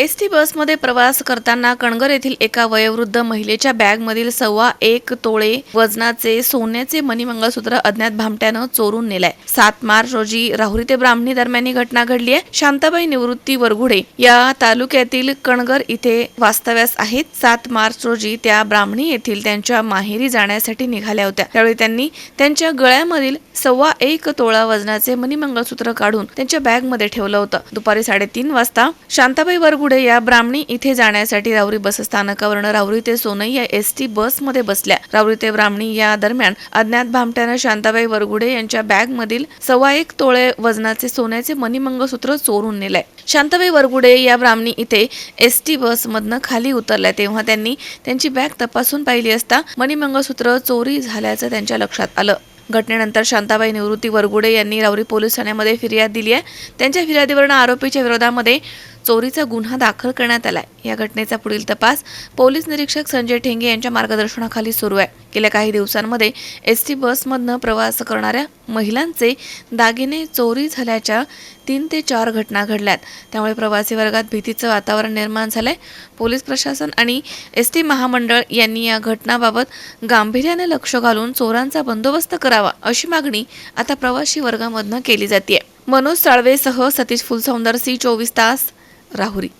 S T बसमध्ये प्रवास करताना कणगर येथील एका वयोवृद्ध महिलेच्या बॅगमधील सव्वा एक तोळे वजनाचे सोन्याचे मणिमंगळसूत्र अज्ञात भामट्यानं चोरून नेलाय. सात मार्च रोजी राहुरी ते ब्राह्मणी दरम्यान ही घटना घडली आहे. शांताबाई निवृत्ती वरघुडे या तालुक्यातील कणगर इथे वास्तव्यास आहेत. सात मार्च रोजी त्या ब्राह्मणी येथील त्यांच्या माहेरी जाण्यासाठी निघाल्या होत्या. त्यावेळी त्यांनी त्यांच्या गळ्यामधील सव्वा एक तोळा वजनाचे मणिमंगळसूत्र काढून त्यांच्या बॅगमध्ये ठेवलं होतं. दुपारी साडेतीन वाजता शांताबाई पुढे या ब्राह्मणी इथे जाण्यासाठी रावरी बस स्थानकावरनं ते सोनई या एस टी बसमध्ये बसल्या. रावरी ते ब्राह्मणी या दरम्यान अज्ञात भामट्यानं शांताबाई वरगुडे यांच्या बॅगमधील सव्वा एक तोळे वजनाचे सोन्याचे मणिमंगळसूत्र चोरून नेलंय. शांताबाई वरगुडे या ब्राह्मणी इथे एस टी बसमधनं खाली उतरल्या. तेव्हा त्यांनी त्यांची बॅग तपासून पाहिली असता मणिमंगळसूत्र चोरी झाल्याचं त्यांच्या लक्षात आलं. घटनेनंतर शांताबाई निवृत्ती वरगुडे यांनी रावरी पोलीस ठाण्यामध्ये फिर्याद दिली आहे. त्यांच्या फिर्यादीवरून आरोपीच्या विरोधामध्ये चोरीचा गुन्हा दाखल करण्यात आलाय. या घटनेचा पुढील तपास पोलीस निरीक्षक संजय ठेंगे यांच्या मार्गदर्शनाखाली सुरू आहे. गेल्या काही दिवसांमध्ये एस टी बसमधनं प्रवास करणाऱ्या महिलांचे दागिने चोरी झाल्याच्या तीन ते चार घटना घडल्यात. त्यामुळे प्रवासी वर्गात भीतीचं वातावरण निर्माण झालंय. पोलीस प्रशासन आणि एस टी महामंडळ यांनी या घटनाबाबत गांभीर्याने लक्ष घालून चोरांचा बंदोबस्त करावा अशी मागणी आता प्रवासी वर्गामधनं केली जाते मनोज साळवेसह सतीश फुलसौंदर सी चोवीस तास राहुरी.